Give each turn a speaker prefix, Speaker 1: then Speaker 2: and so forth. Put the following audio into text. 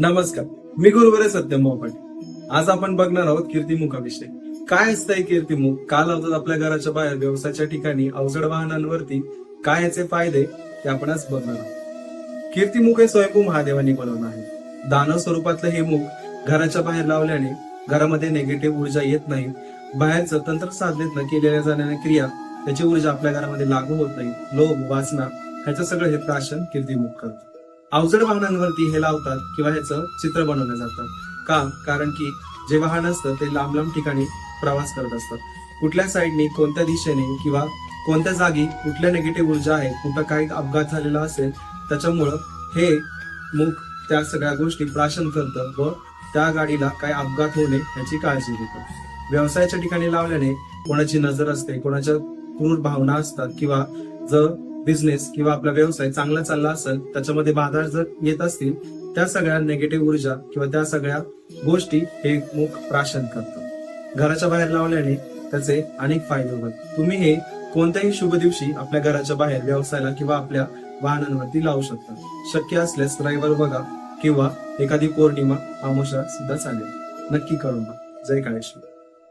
Speaker 1: नमस्कार. मी गुरुवरे सत्यम मोहपाटी आज आपण बघणार आहोत कीर्तिमुखाविषयी काय असतं हे कीर्तिमुख का लावतात आपल्या घराच्या बाहेर व्यवसायाच्या ठिकाणी अवजड वाहनांवरती काय याचे फायदे ते आपण आज बघणार आहोत. कीर्तिमुख हे स्वयंभू महादेवांनी बनवलं आहे. दानव स्वरूपातलं हे मुख घराच्या बाहेर लावल्याने घरामध्ये निगेटिव्ह ऊर्जा येत नाही. बाहेरचं तंत्र साधनेतनं केलेल्या जाणाऱ्या क्रिया त्याची ऊर्जा आपल्या घरामध्ये लागू होत नाही. लोभ वासना ह्याचं सगळं हे प्राशन कीर्तिमुख करतं. अवजड वाहनांवरती हे लावतात किंवा ह्याचं चित्र बनवलं जातं. का? कारण की जे वाहन असतं ते लांब लांब ठिकाणी प्रवास करत असतात. कुठल्या साईडने कोणत्या दिशेने किंवा कोणत्या जागी कुठल्या निगेटिव्ह ऊर्जा आहे कुठं काही अपघात झालेला असेल त्याच्यामुळं हे मुख त्या सगळ्या गोष्टी प्राशन करतं व त्या गाडीला काही अपघात होणे याची काळजी घेतं. व्यवसायाच्या ठिकाणी लावल्याने कोणाची नजर असते कोणाच्या क्रूर भावना असतात किंवा जर बिझनेस किंवा आपला व्यवसाय चांगला चालला असेल त्याच्यामध्ये बाधा जर येत असतील त्या सगळ्या नेगेटिव्ह ऊर्जा किंवा त्या सगळ्या गोष्टी हे मुख प्राशन करतं घराच्या बाहेर लावल्याने त्याचे अनेक फायदे होतात. तुम्ही हे कोणत्याही शुभ दिवशी आपल्या घराच्या बाहेर व्यवसायाला किंवा आपल्या वाहनांवरती लावू शकता. शक्य असल्यास रविवार बघा किंवा एखादी पौर्णिमा अमावस्या सुद्धा चालेल. नक्की करून जय काळेश्वर.